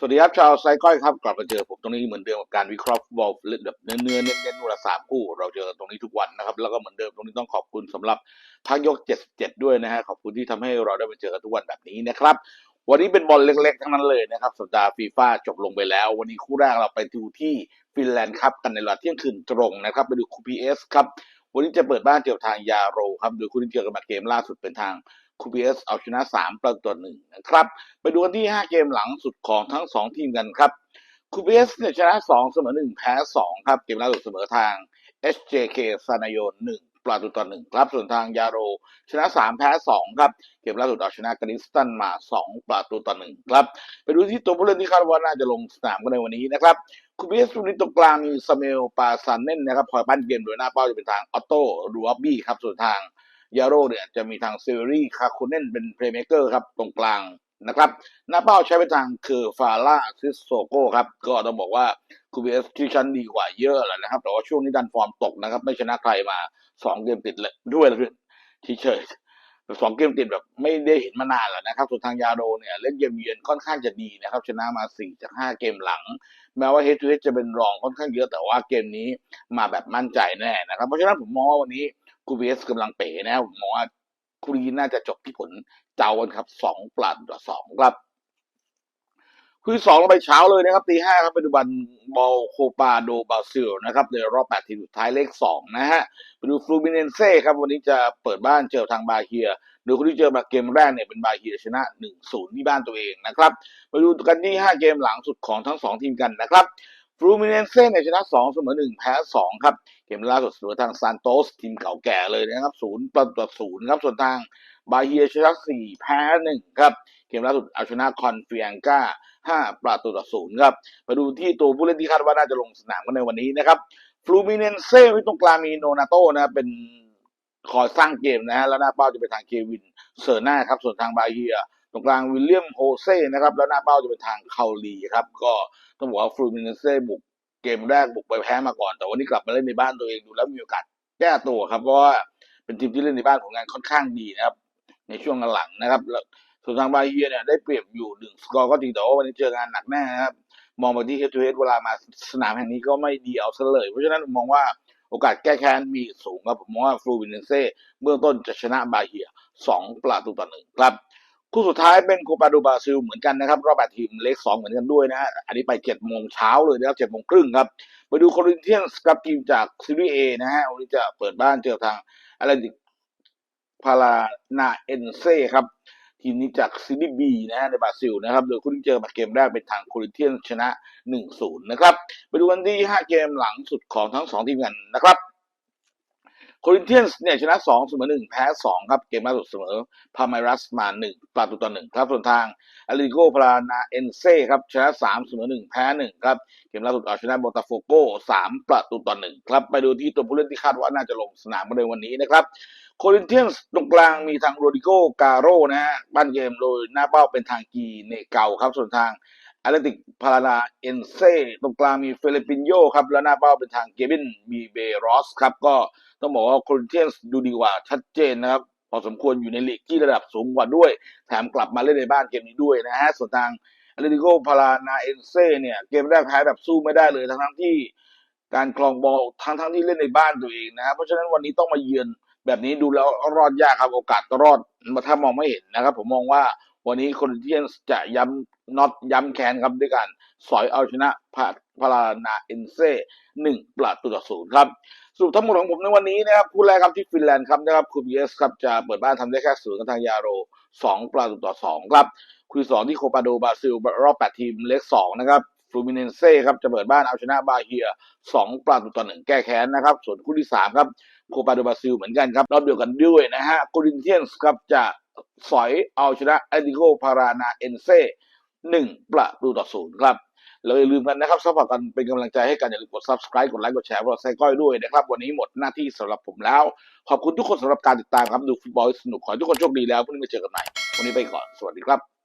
สวัสดีครับชาวไซก้อยครับกลับมาเจอผมตรงนี้เหมือนเดิมกับการวิเคราะห์ฟุตบอลแบบเนื้อเนื้อเน้นเน้นๆวันละสามคู่ เราเจอตรงนี้ทุกวันนะครับ แล้วก็เหมือนเดิมตรงนี้ต้องขอบคุณสำหรับพักยก 77 ด้วยนะฮะขอบคุณที่ทำให้เราได้มาเจอกันทุกวันแบบนี้นะครับ วันนี้เป็นบอลเล็กๆ ทั้งนั้นเลยนะครับสัปดาห์ฟีฟ่าจบลงไปแล้ว วันนี้คู่แรกเราไปดูที่ฟินแลนด์ครับกันในเวลาเที่ยงคืนตรงนะครับ ไปดูคูพีเอสครับวันนี้จะเปิดบ้านเจอทางยาโรครับโดยคู่ที่เจอกันมาเกมล่าสุดเป็นทาง คูพีเอสเอาชนะ 3 ประตูต่อหนึ่งนะครับ ไปดูกันที่ 5 เกมหลังสุดของทั้ง 2 ทีมกันครับคูเบสเนี่ยชนะ 2 เสมอ 1 แพ้ 2 ครับ เกมล่าสุดเสมอทาง SJK ซานายน1ประตูต่อ1ครับ ส่วนทางยาโร ชนะ 3 แพ้ 2 ครับ เกมล่าสุดเอาชนะกริสตันมา 2 ประตูต่อ1ครับ ไปดูที่ตัวผู้เล่นที่คาดว่าน่าจะลงสนามกันในวันนี้นะครับคูเบสตรงนี้ตรงกลางมีซาเมลปาซันเน่นนะครับคอยปั้นเกมโดยหน้าเป้าจะเป็นทางออตโต้รูอับบี้ครับส่วนทาง ยาโรเนี่ยจะมีทางเซอรี่คาคูเนนเป็นเพลย์เม k เกอร์ครับตรงกลางนะครับหน้าเป้าใช้ไปทางคือฟาร่าซิสโซโก้ครับ ก็ต้องบอกว่าคูเบสที่ชั้นดีกว่าเยอะแหละนะครับ แต่ว่าช่วงนี้ดันฟอร์มตกนะครับ ไม่ชนะใครมาสองเกมติดเลยด้วยที่เฉยสองเกมติดแบบไม่ได้เห็นมานานแล้วนะครับ ส่วนทางยาโรเนี่ยเล่นเกมเยือนค่อนข้างจะดีนะครับ ชนะมาสี่จากห้าเกมหลัง แม้ว่าเฮดทูเฮดจะเป็นรองค่อนข้างเยอะแต่ว่าเกมนี้มาแบบมั่นใจแน่นะครับ เพราะฉะนั้นผมมองว่าวันนี้ คูเบสกำลังเป๋นะครับผมมองว่าคู่นี้น่าจะจบที่ผลเจ้ากันครับสองปลัดต่อสองครับคู่ที่สองเราไปเช้าเลยนะครับตีห้าครับไปดูบันบอลโคปาโดบาซิลนะครับในรอบแปดทีมสุดท้ายเลขสองนะฮะไปดูฟลูมิเนนเซ่ครับวันนี้จะเปิดบ้านเจอทางบาเฮียโดยคนที่เจอมาเกมแรกเนี่ยเป็นบาเฮียชนะหนึ่งศูนย์ที่บ้านตัวเองนะครับไปดูกันที่ห้าเกมหลังสุดของทั้งสองทีมกันนะครับ ฟลูมิเนเซ่เนี่ยชนะสองเสมอหนึ่งแพ้สองครับ เกมล่าสุดเสมอทางซานโตสทีมเก่าแก่เลยนะครับศูนย์ประตูต่อศูนย์ครับส่วนทางบาเฮียชนะสี่แพ้หนึ่งครับ เกมล่าสุดเอาชนะคอนเฟียงกาห้าประตูต่อศูนย์ครับไปดูที่ตัวผู้เล่นที่คาดว่าน่าจะลงสนามกันในวันนี้นะครับฟลูมิเนเซ่ที่ตรงกลางมีโนนาโตนะเป็นคอยสร้างเกมนะฮะแล้วหน้าเป้าจะเป็นทางเควินเซอร์นาครับส่วนทางบาเฮีย ตรงกลางวิลเลียมโฮเซ่นะครับ แล้วหน้าเป้าจะเป็นทางเคาลีครับ ก็ต้องบอกว่าฟลูมินเซ่บุกเกมแรกบุกไปแพ้มาก่อน แต่วันนี้กลับมาเล่นในบ้านตัวเองดูแล้วมีโอกาสแก้ตัวครับ เพราะว่าเป็นทีมที่เล่นในบ้านของงานค่อนข้างดีนะครับ ในช่วงหลังนะครับแล้วส่วนทางบาเฮียเนี่ยได้เปรียบอยู่หนึ่งสกอร์ก็จริงแต่ว่าวันนี้เจองานหนักแน่นะครับมองไปที่เฮดทูเฮดเวลามาสนามแห่งนี้ก็ไม่ดีเอาซะเลย เพราะฉะนั้นมองว่าโอกาสแก้แค้นมีสูงครับผมมองว่าฟลูวินเนเซ่เบื้องต้นจะชนะบาเฮียสองประตูต่อหนึ่งครับ คู่สุดท้ายเป็นโคปาดูบาซิลเหมือนกันนะครับ รอบแปดทีมเลขสองเหมือนกันด้วยนะฮะอันนี้ไปเจ็ดโมงเช้าเลยนะครับเจ็ดโมงครึ่งครับไปดูโครินเทียนส์กับทีมจากซีรีส์เอนะฮะวันนี้จะเปิดบ้านเจอทางอะไรดิพารานาเอนเซ่ครับ ทีมนี้จากซีรีส์บีนะฮะในบราซิลนะครับ โดยคู่ที่เจอมาเกมแรกเป็นทางโครินเทียนชนะ 1-0 นะครับ ไปดูกันที่ 5 เกมหลังสุดของทั้ง 2 ทีมกันนะครับ โครินเทียนส์เนี่ยชนะ2เสมอ1แพ้ 2 ครับ เกมล่าสุดเสมอพาไมรัสมา 1 ประตูต่อ1ครับ ส่วนทางอาริโกพารานาเอนเซ่ครับ ชนะ3เสมอ1แพ้ 1 ครับ เกมล่าสุดเอาชนะโบตาโฟโก3ประตูต่อ1ครับ ไปดูที่ตัวผู้เล่นที่คาดว่าน่าจะลงสนามในวันนี้นะครับโครินเทียนส์ตรงกลางมีทางโรดิโก กาโรนะฮะบ้านเกมโดยหน้าเป้าเป็นทางกีเนเกาครับ ส่วนทาง อาร์ติกพารานาเอนเซ่ตรงกลางมีเฟลิปปินโยครับ แล้วหน้าเป้าเป็นทางเกวินบีเบรอสครับ ก็ต้องบอกว่าโครินเทียนส์ดูดีกว่าชัดเจนนะครับ พอสมควรอยู่ในลีกที่ระดับสูงกว่าด้วย แถมกลับมาเล่นในบ้านเกมนี้ด้วยนะฮะส่วนทางอาร์ติโกพารานาเอนเซ่เนี่ยเกมแรกแพ้แบบสู้ไม่ได้เลยทั้งทั้งที่การคลองบอลทั้งทั้งที่เล่นในบ้านตัวเองนะครับเพราะฉะนั้นวันนี้ต้องมาเยือนแบบนี้ดูแล้วรอดยากครับโอกาสรอดถ้ามองไม่เห็นนะครับ ผมมองว่า วันนี้คนเทียนจะย้ำน็อตย้ำแค้นครับด้วยการสอยเอาชนะพาพารานาเอนเซ่หนึ่งประตูต่อศูนย์ครับสรุปทั้งหมดของผมในวันนี้นะครับคู่แรกครับที่ฟินแลนด์ครับนะครับคูบีเอสครับจะเปิดบ้านทำได้แค่ศูนย์กับทางยาโรสองประตูต่อสองครับคู่สองที่โคปาโดบราซิลรอบแปดทีมเล็กสองนะครับฟลูมิเนเซ่ครับจะเปิดบ้านเอาชนะบาเฮียสองประตูต่อหนึ่งแก้แค้นนะครับ ส่วนคู่ที่สามครับโคปาโดบราซิลเหมือนกันครับรอบเดียวกันด้วยนะฮะโครินเทียนส์ครับจะ สอยเอาชนะเอดิโกพารานาเอนเซ่หนึ่งประตูต่อศูนย์ครับแล้วอย่าลืมกันนะครับซัพพอร์ตกันเป็นกำลังใจให้กัน อย่าลืมกด subscribe กดไลค์กดแชร์พวกเราไซก้อยด้วยนะครับ วันนี้หมดหน้าที่สำหรับผมแล้ว ขอบคุณทุกคนสำหรับการติดตามครับ ดูฟุตบอลสนุก ขอให้ทุกคนโชคดีแล้วพรุ่งนี้มาเจอกันใหม่ วันนี้ไปก่อน สวัสดีครับ